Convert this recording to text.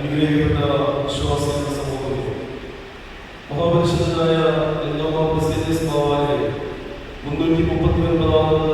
അനുഗ്രഹിക്കപ്പെട്ട വിശ്വാസികൾ സമൂഹം മഹാപരിശുദ്ധനായ എല്ലാ പ്രസിദ്ധ സ്വാഭാവിക മുന്നൂറ്റി മുപ്പത്തി ഒൻപതാമത്